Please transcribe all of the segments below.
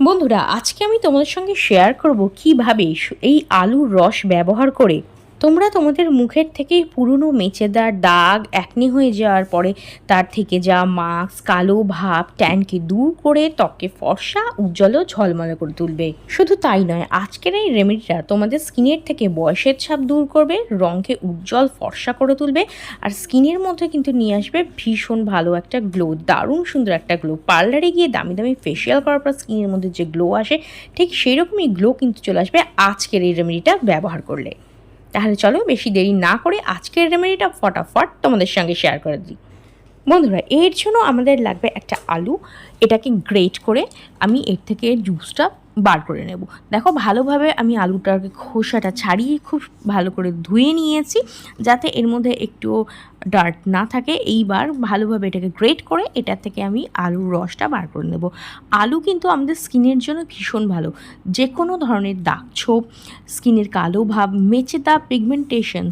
বন্ধুরা আজকে আমি তোমাদের সঙ্গে শেয়ার করব কীভাবে এই আলুর রস ব্যবহার করে তোমরা তোমাদের মুখের থেকেই পুরনো মেচেদার দাগ একনি হয়ে যাওয়ার পরে তার থেকে যা মাস্ক, কালো ভাব, ট্যানকে দূর করে ত্বককে ফর্সা, উজ্জ্বল ও ঝলমলে করে তুলবে। শুধু তাই নয়, আজকের এই রেমেডিটা তোমাদের স্কিনের থেকে বয়সের ছাপ দূর করবে, রঙকে উজ্জ্বল, ফর্সা করে তুলবে আর স্কিনের মধ্যে কিন্তু নিয়ে আসবে ভীষণ ভালো একটা গ্লো দারুণ সুন্দর একটা গ্লো পার্লারে গিয়ে দামি দামি ফেসিয়াল করার পর স্কিনের মধ্যে যে গ্লো আসে, ঠিক সেই রকমই গ্লো কিন্তু চলে আসবে আজকের এই রেমেডিটা ব্যবহার করলে। তাহলে চলো বেশি দেরি না করে আজকের রেমেডিটা ফটাফট তোমাদের সঙ্গে শেয়ার করে দিই। বন্ধুরা, এর জন্য আমাদের লাগবে একটা আলু। এটাকে গ্রেট করে আমি এর থেকে জুসটা বার করে নেব। দেখো ভালোভাবে আমি আলুটাকে খোসাটা ছাড়িয়ে খুব ভালো করে ধুয়ে নিয়েছি যাতে এর মধ্যে একটু ডার্ট না থাকে। এইবার ভালোভাবে এটাকে গ্রেট করে এটা থেকে আমি আলুর রসটা বার করে নেব। আলু কিন্তু আমাদের স্কিনের জন্য ভীষণ ভালো। যে কোনো ধরনের দাগ ছোপ, স্কিনের কালো ভাব, মেচে দাগ পিগমেন্টেশন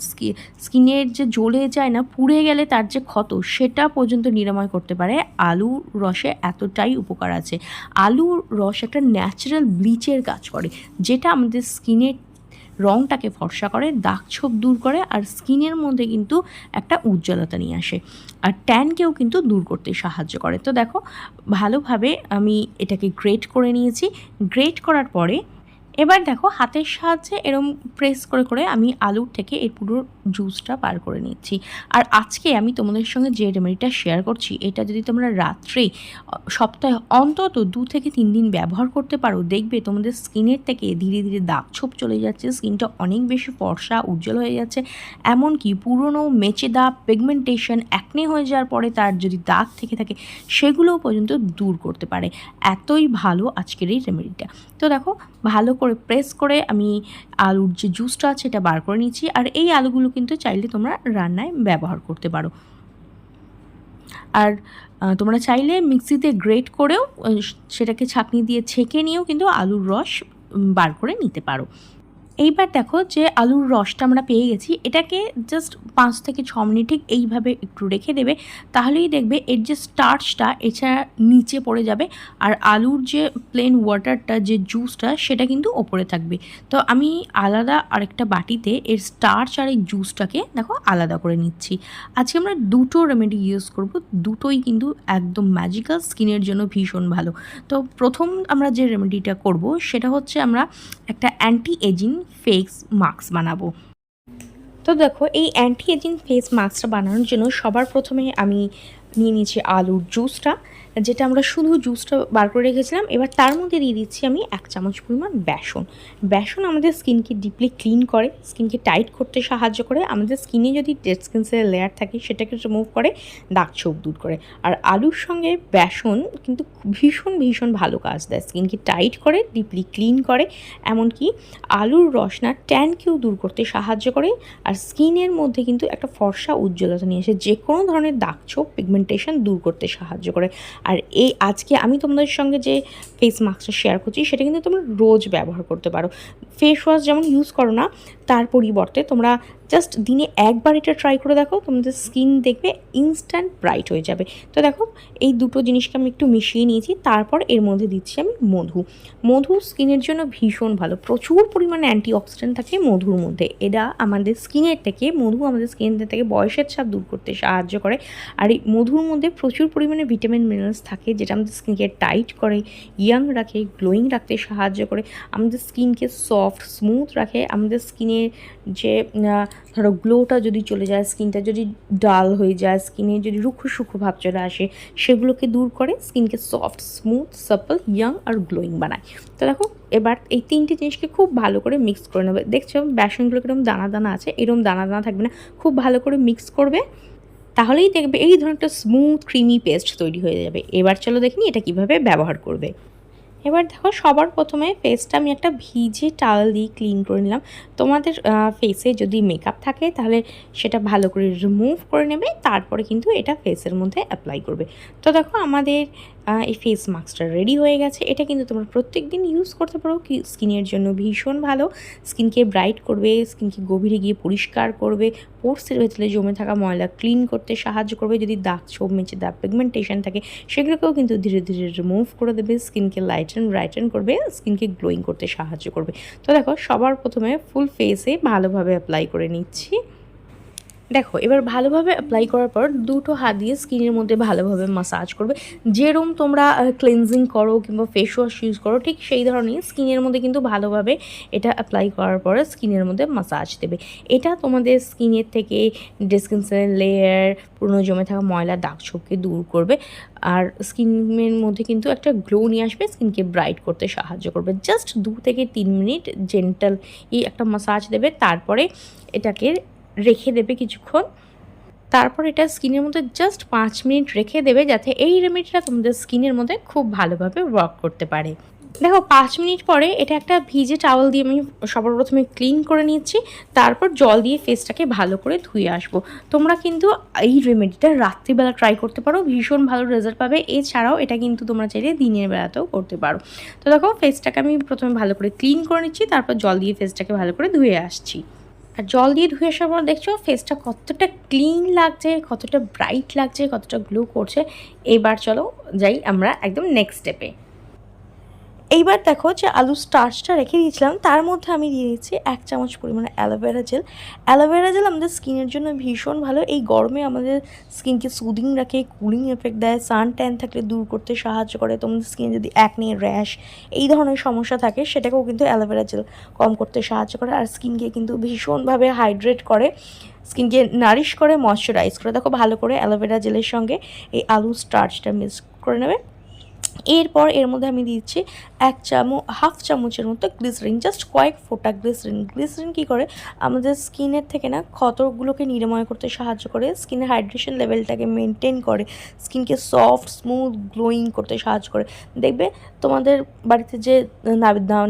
স্কিনের যে জ্বলে যায় না, পুড়ে গেলে তার যে ক্ষত, সেটা পর্যন্ত নিরাময় করতে পারে। আলু রসে এতটাই উপকার আছে। আলুর রস একটা ন্যাচারাল ব্লিচের কাজ করে, যেটা আমাদের স্কিনের রংটাকে ফর্সা করে, দাগ ছোপ দূর করে, আর স্কিনের মধ্যে কিন্তু একটা উজ্জ্বলতা নিয়ে আসে। আর ট্যানকেও কিন্তু দূর করতে সাহায্য করে। তো দেখো, ভালোভাবে আমি এটাকে গ্রেট করে নিয়েছি। গ্রেট করার পরে এবার দেখো হাতের সাহায্যে এরম প্রেস করে করে আমি আলুর থেকে এর পুরো জুসটা বার করে নিচ্ছি। আর আজকে আমি তোমাদের সঙ্গে যে রেমেডিটা শেয়ার করছি, এটা যদি তোমরা রাত্রে, সপ্তাহে অন্তত দু থেকে তিন দিন ব্যবহার করতে পারো, দেখবে তোমাদের স্কিনের থেকে ধীরে ধীরে দাগ ছোপ চলে যাচ্ছে, স্কিনটা অনেক বেশি ফর্সা, উজ্জ্বল হয়ে যাচ্ছে। এমনকি পুরনো, মেচে দাগ পিগমেন্টেশন একনে হয়ে যাওয়ার পরে তার যদি দাগ থেকে থাকে, সেগুলোও পর্যন্ত দূর করতে পারে। এতই ভালো আজকের এই রেমেডিটা তো দেখো, ভালো করে প্রেস করে আমি আলুর যে জুসটা আছে এটা বার করে নিচ্ছি আর এই আলুগুলো কিন্তু চাইলে তোমরা রান্নায় ব্যবহার করতে পারো। আর তোমরা চাইলে মিক্সিতে গ্রেট করেও সেটাকে ছাঁকনি দিয়ে ছেঁকে নিয়েও কিন্তু আলুর রস বার করে নিতে পারো। এইবার দেখো যে আলুর রসটা আমরা পেয়ে গেছি, এটাকে জাস্ট পাঁচ থেকে ছ মিনিট ঠিক এইভাবে একটু রেখে দেবে, তাহলেই দেখবে এর যে স্টার্চটা এছাড়া নিচে পড়ে যাবে আর আলুর যে প্লেন ওয়াটারটা যে জুসটা সেটা কিন্তু ওপরে থাকবে। তো আমি আলাদা আরেকটা বাটিতে এর স্টার্চ আর এই জুসটাকে দেখো আলাদা করে নিচ্ছি। আজকে আমরা দুটো রেমেডি ইউজ করব, দুটোই কিন্তু একদম ম্যাজিক্যাল স্কিনের জন্য ভীষণ ভালো। তো প্রথম আমরা যে রেমেডিটা করব, সেটা হচ্ছে আমরা একটা অ্যান্টি এজিং ফেস মাস্ক বানাবো। তো দেখো, এই অ্যান্টি এজিং ফেস মাস্কটা বানানোর জন্য সবার প্রথমে আমি নিয়ে নিয়েছি আলুর জুসটা যেটা আমরা শুধু জুসটা বার করে রেখেছিলাম, এবার তার মধ্যে দিয়ে দিচ্ছি আমি এক চামচ পরিমাণ বেসন। বেসন আমাদের স্কিনকে ডিপলি ক্লিন করে, স্কিনকে টাইট করতে সাহায্য করে। আমাদের স্কিনে যদি ডেড স্কিন সেলের লেয়ার থাকে, সেটাকে রিমুভ করে, দাগ ছোপ দূর করে। আর আলুর সঙ্গে বেসন কিন্তু ভীষণ ভীষণ ভালো কাজ দেয়। স্কিনকে টাইট করে ডিপলি ক্লিন করে, এমনকি আলুর রসনা ট্যানকেও দূর করতে সাহায্য করে। আর স্কিনের মধ্যে কিন্তু একটা ফর্সা উজ্জ্বলতা নিয়ে আসে যে কোনো ধরনের দাগ ছোপ পিগমেন্টেশন দূর করতে সাহায্য করে। আর এই আজকে আমি তোমাদের সঙ্গে যে ফেস মাস্কটা শেয়ার করছি, সেটা কিন্তু তোমরা রোজ ব্যবহার করতে পারো। ফেস ওয়াশ যেমন ইউজ করো না তার পরিবর্তে তোমরা জাস্ট দিনে একবার এটা ট্রাই করে দেখো, তোমাদের স্কিন দেখবে ইনস্ট্যান্ট ব্রাইট হয়ে যাবে। তো দেখো, এই দুটো জিনিসকে আমি একটু মিশিয়ে নিয়েছি, তারপর এর মধ্যে দিচ্ছি আমি মধু। মধু স্কিনের জন্য ভীষণ ভালো। প্রচুর পরিমাণে অ্যান্টি অক্সিডেন্ট থাকে মধুর মধ্যে। এটা আমাদের স্কিনের থেকে, মধু আমাদের স্কিনের থেকে বয়সের ছাপ দূর করতে সাহায্য করে। আর এই মধুর মধ্যে প্রচুর পরিমাণে ভিটামিন মিনারেলস থাকে, যেটা আমাদের স্কিনকে টাইট করে ইয়াং রাখে গ্লোয়িং রাখতে সাহায্য করে। আমাদের স্কিনকে সফট স্মুথ রাখে। আমাদের স্কিনের যে ধরো গ্লোটা যদি চলে যায়, স্কিনটা যদি ডাল হয়ে যায়, স্কিনে যদি রুক্ষ সূক্ষ্ম ভাব চলে আসে, সেগুলোকে দূর করে স্কিনকে সফট, স্মুথ, সাপল, ইয়াং আর গ্লোয়িং বানায়। তো দেখো, এবার এই তিনটে জিনিসকে খুব ভালো করে মিক্স করে নেবে। দেখছ, বেসনগুলো কীরকম দানা দানা আছে? এরকম দানা দানা থাকবে না। খুব ভালো করে মিক্স করবে, তাহলেই দেখবে এই ধরনের একটা স্মুথ, ক্রিমি পেস্ট তৈরি হয়ে যাবে। এবার চলো দেখিনি এটা কীভাবে ব্যবহার করবে। এবার দেখো সবার প্রথমে ফেসটা আমি একটা ভিজে টাওয়েল দিয়ে ক্লিন করে নিলাম। তোমাদের ফেসে যদি মেকআপ থাকে তাহলে সেটা ভালো করে রিমুভ করে নেবে, তারপরে কিন্তু এটা ফেসের মধ্যে অ্যাপ্লাই করবে। তো দেখো আমাদের এই ফেস মাস্কটা রেডি হয়ে গেছে। এটা কিন্তু তোমরা প্রত্যেক দিন ইউজ করতে পারো। স্কিনের জন্য ভীষণ ভালো। স্কিনকে ব্রাইট করবে স্কিনকে গভীরে গিয়ে পরিষ্কার করবে পোর্সের ভেতরে জমে থাকা ময়লা ক্লিন করতে সাহায্য করবে। যদি দাগ, ছোপ মেচে দাগ পিগমেন্টেশন থাকে, সেগুলোকেও কিন্তু ধীরে ধীরে রিমুভ করে দেবে। স্কিনকে লাইটেন ব্রাইটেন করবে। স্কিনকে গ্লোয়িং করতে সাহায্য করবে। তো দেখো, সবার প্রথমে ফুল ফেসে ভালোভাবে অ্যাপ্লাই করে নিচ্ছি। দেখো, এবার ভালোভাবে অ্যাপ্লাই করার পর দুটো হাত দিয়ে স্কিনের মধ্যে ভালোভাবে মাসাজ করবে। যেরকম তোমরা ক্লিনজিং করো কিংবা ফেস ওয়াশ ইউজ করো, ঠিক সেই ধরনের স্কিনের মধ্যে কিন্তু ভালোভাবে এটা অ্যাপ্লাই করার পরে স্কিনের মধ্যে মাসাজ দেবে। এটা তোমাদের স্কিনের থেকে ডিসকিনসের লেয়ার পুরনো জমে থাকা ময়লা, দাগ ছোপকে দূর করবে। আর স্কিনের মধ্যে কিন্তু একটা গ্লো নিয়ে আসবে স্কিনকে ব্রাইট করতে সাহায্য করবে। জাস্ট দু থেকে তিন মিনিট জেন্টাল এই একটা মাসাজ দেবে, তারপরে এটাকে রেখে দেবে কিছুক্ষণ। তারপর এটা স্কিনের মধ্যে জাস্ট পাঁচ মিনিট রেখে দেবে যাতে এই রেমেডিটা তোমাদের স্কিনের মধ্যে খুব ভালোভাবে ওয়ার্ক করতে পারে। দেখো, পাঁচ মিনিট পরে এটা একটা ভিজে টাওয়াল দিয়ে আমি সবার প্রথমে ক্লিন করে নিচ্ছি, তারপর জল দিয়ে ফেসটাকে ভালো করে ধুয়ে আসব। তোমরা কিন্তু এই রেমেডিটা রাত্রিবেলা ট্রাই করতে পারো, ভীষণ ভালো রেজাল্ট পাবে। এছাড়াও এটা কিন্তু তোমরা চাইলে দিনের বেলাতেও করতে পারো। তো দেখো ফেসটাকে আমি প্রথমে ভালো করে ক্লিন করে নিচ্ছি, তারপর জল দিয়ে ফেসটাকে ভালো করে ধুয়ে আসছি। আর জল দিয়ে ধুয়ে আসার পর দেখছ ফেসটা কতটা ক্লিন লাগছে, কতটা ব্রাইট লাগছে, কতটা গ্লো করছে। এবার চলো যাই আমরা একদম নেক্সট স্টেপে এইবার দেখো যে আলু স্টার্চটা রেখে দিয়েছিলাম, তার মধ্যে আমি দিয়ে দিচ্ছি এক চামচ পরিমাণে অ্যালোভেরা জেল অ্যালোভেরা জেল আমাদের স্কিনের জন্য ভীষণ ভালো, এই গরমে আমাদের স্কিনকে সুদিং রাখে কুলিং এফেক্ট দেয় সান ট্যান থাকলে দূর করতে সাহায্য করে, তোমাদের স্কিনে যদি একনে র্যাশ এই ধরনের সমস্যা থাকে, সেটাকেও কিন্তু অ্যালোভেরা জেল কম করতে সাহায্য করে আর স্কিনকে কিন্তু ভীষণভাবে হাইড্রেট করে, স্কিনকে নারিশ করে ময়শ্চারাইজ করে। দেখো ভালো করে অ্যালোভেরা জেলের সঙ্গে এই আলু স্টার্চটা মিক্স করে নেবে। এরপর এর মধ্যে আমি দিচ্ছি এক চামচ, হাফ চামচের মতো গ্লিসারিন জাস্ট কয়েক ফোঁটা গ্লিসারিন গ্লিসারিন কী করে? আমাদের স্কিনের থেকে না ক্ষতগুলোকে নিরাময় করতে সাহায্য করে, স্কিনের হাইড্রেশন লেভেলটাকে মেনটেন করে, স্কিনকে সফট স্মুথ গ্লোয়িং করতে সাহায্য করে। দেখবে তোমাদের বাড়িতে যে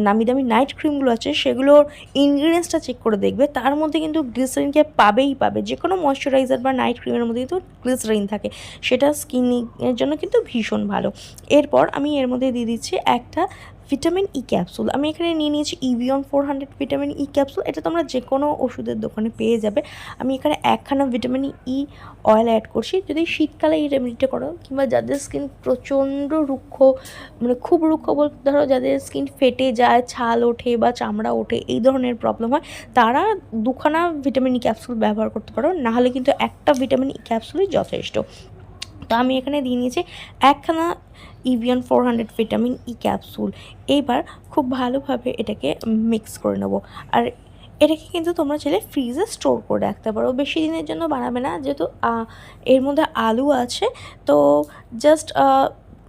নামি দামি নাইট ক্রিমগুলো আছে, সেগুলোর ইনগ্রিডিয়েন্টসটা চেক করে দেখবে, তার মধ্যে কিন্তু গ্লিসারিনকে পাবেই পাবে। যে কোনো ময়শ্চারাইজার বা নাইট ক্রিমের মধ্যে কিন্তু গ্লিসারিন থাকে। সেটা স্কিনের জন্য কিন্তু ভীষণ ভালো। এরপর আমি এর মধ্যে দিয়ে দিচ্ছি একটা ভিটামিন ই ক্যাপসুল আমি এখানে নিয়ে নিয়েছি Evion four hundred vitamin E capsule এটা তোমরা যে কোনো ওষুধের দোকানে পেয়ে যাবে। আমি এখানে একখানা ভিটামিন ই অয়েল অ্যাড করছি। যদি শীতকালে এই রেমেডিটা করো, কিংবা যাদের স্কিন প্রচণ্ড রুক্ষ মানে খুব রুক্ষ বলতে ধরো যাদের স্কিন ফেটে যায়, ছাল ওঠে বা চামড়া ওঠে, এই ধরনের প্রবলেম হয়, তারা দুখানা ভিটামিন ই ক্যাপসুল ব্যবহার করতে পারো। নাহলে কিন্তু একটা ভিটামিন ই ক্যাপসুলই যথেষ্ট। তো আমি এখানে দিয়ে নিয়েছি একখানা Evion four hundred vitamin E capsule এইবার খুব ভালোভাবে এটাকে মিক্স করে নেব। আর এটাকে কিন্তু তোমরা চাইলে ফ্রিজে স্টোর করে রাখতে পারো। বেশি দিনের জন্য বানাবে না, যেহেতু এর মধ্যে আলু আছে, তো জাস্ট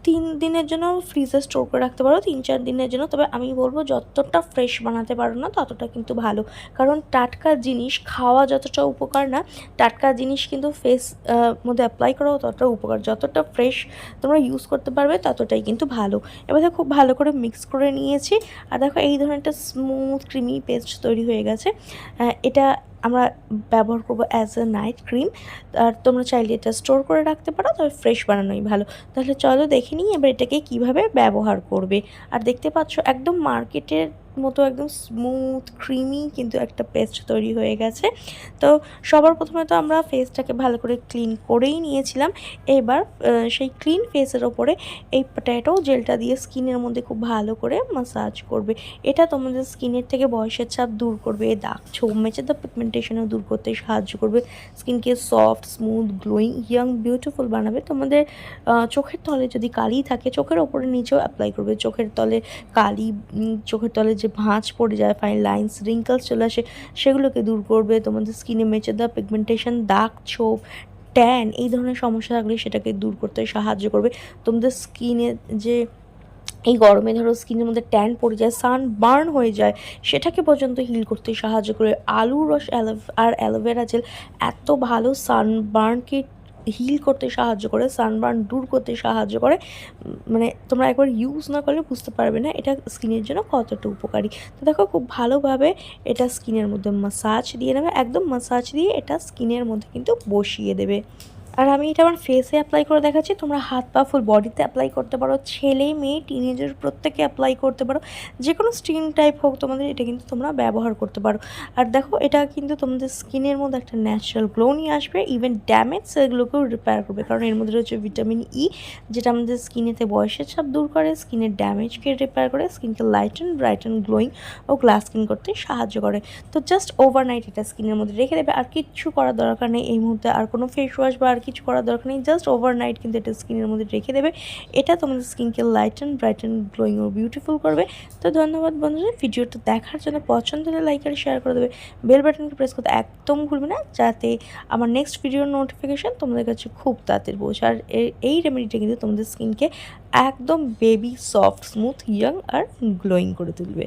তিন দিনের জন্য ফ্রিজে স্টোর করে রাখতে পারো, তিন চার দিনের জন্য। তবে আমি বলব যতটা ফ্রেশ বানাতে পারো না, ততটা কিন্তু ভালো। কারণ টাটকা জিনিস খাওয়া যতটা উপকার না, টাটকা জিনিস কিন্তু ফেস মধ্যে অ্যাপ্লাই করাও ততটা উপকার। যতটা ফ্রেশ তোমরা ইউজ করতে পারবে, ততটাই কিন্তু ভালো। এবার দেখো খুব ভালো করে মিক্স করে নিয়েছি। আর দেখো এই ধরনের একটা স্মুথ ক্রিমি পেস্ট তৈরি হয়ে গেছে। এটা আমরা ব্যবহার করব অ্যাজ এ নাইট ক্রিম আর তোমরা চাইলে এটা স্টোর করে রাখতে পারো, তবে ফ্রেশ বানানোই ভালো। তাহলে চলো দেখে নিই এবার এটাকে কীভাবে ব্যবহার করবে। আর দেখতে পাচ্ছ, একদম মার্কেটের মতো একদম স্মুথ ক্রিমি কিন্তু একটা পেস্ট তৈরি হয়ে গেছে। তো সবার প্রথমে তো আমরা ফেসটাকে ভালো করে ক্লিন করেই নিয়েছিলাম। এবার সেই ক্লিন ফেসের ওপরে এই পট্যাটো জেলটা দিয়ে স্কিনের মধ্যে খুব ভালো করে মাসাজ করবে। এটা তোমাদের স্কিনের থেকে বয়সের ছাপ দূর করবে দাগ ছোপ মেচে দ্য পিগমেন্টেশনও দূর করতে সাহায্য করবে। স্কিনকে soft smooth glowing young beautiful বানাবে। তোমাদের চোখের তলে যদি কালি থাকে, চোখের ওপরে নিচেও অ্যাপ্লাই করবে। চোখের তলে কালি চোখের তলে যে ভাঁজ পড়ে যায় ফাইন লাইন্স রিঙ্কলস চলে আসে, সেগুলোকে দূর করবে, তোমাদের স্কিনে মেচে দেওয়া পিগমেন্টেশন দাগ, ছোপ ট্যান এই ধরনের সমস্যা থাকলে সেটাকে দূর করতে সাহায্য করবে। তোমাদের স্কিনে যে এই গরমে ধরো স্কিনের মধ্যে ট্যান পড়ে যায় সান বার্ন হয়ে যায়, সেটাকে পর্যন্ত হিল করতে সাহায্য করে আলু রস আর অ্যালোভেরা জেল এত ভালো সান বার্নকে হিল করতে সাহায্য করে সানবার্ন দূর করতে সাহায্য করে মানে তোমরা একবার ইউজ না করলে বুঝতে পারবে না এটা স্কিনের জন্য কতটা উপকারী। তো দেখো খুব ভালোভাবে এটা স্কিনের মধ্যে মাসাজ দিয়ে নেবে, একদম মাসাজ দিয়ে এটা স্কিনের মধ্যে কিন্তু বসিয়ে দেবে। আর আমি এটা আমার ফেসে অ্যাপ্লাই করে দেখাচ্ছি। তোমরা হাত, পা ফুল বডিতে অ্যাপ্লাই করতে পারো। ছেলে, মেয়ে টিনেজার প্রত্যেকে অ্যাপ্লাই করতে পারো। যে কোনো স্কিন টাইপ হোক তোমাদের, এটা কিন্তু তোমরা ব্যবহার করতে পারো। আর দেখো, এটা কিন্তু তোমাদের স্কিনের মধ্যে একটা ন্যাচারাল গ্লো নিয়ে আসবে। ইভেন ড্যামেজ সেগুলোকেও রিপেয়ার করবে। কারণ এর মধ্যে রয়েছে ভিটামিন ই যেটা আমাদের স্কিনেতে বয়সের ছাপ দূর করে স্কিনের ড্যামেজকে রিপেয়ার করে স্কিনকে ব্রাইট অ্যান্ড গ্লোয়িং ও গ্লাস স্কিন করতে সাহায্য করে। তো জাস্ট ওভারনাইট এটা স্কিনের মধ্যে রেখে দেবে। আর কিচ্ছু করার দরকার নেই। এই মুহূর্তে আর কোনো ফেস ওয়াশ বা আর কিছু করার দরকার নেই জাস্ট ওভারনাইট কিন্তু এটা স্কিনের মধ্যে রেখে দেবে। এটা তোমাদের স্কিনকে light and bright and glowing O beautiful করবে। তো ধন্যবাদ বন্ধুরা, ভিডিওটা দেখার জন্য পছন্দ হলে লাইক আর শেয়ার করে দেবে। বেল বাটনকে প্রেস করতে একদম ভুলবে না, যাতে আমার নেক্সট ভিডিওর নোটিফিকেশান তোমাদের কাছে খুব তাড়াতাড়ি পৌঁছে। আর এই রেমেডিটা কিন্তু তোমাদের স্কিনকে একদম বেবি সফট স্মুথ ইয়াং আর গ্লোয়িং করে তুলবে।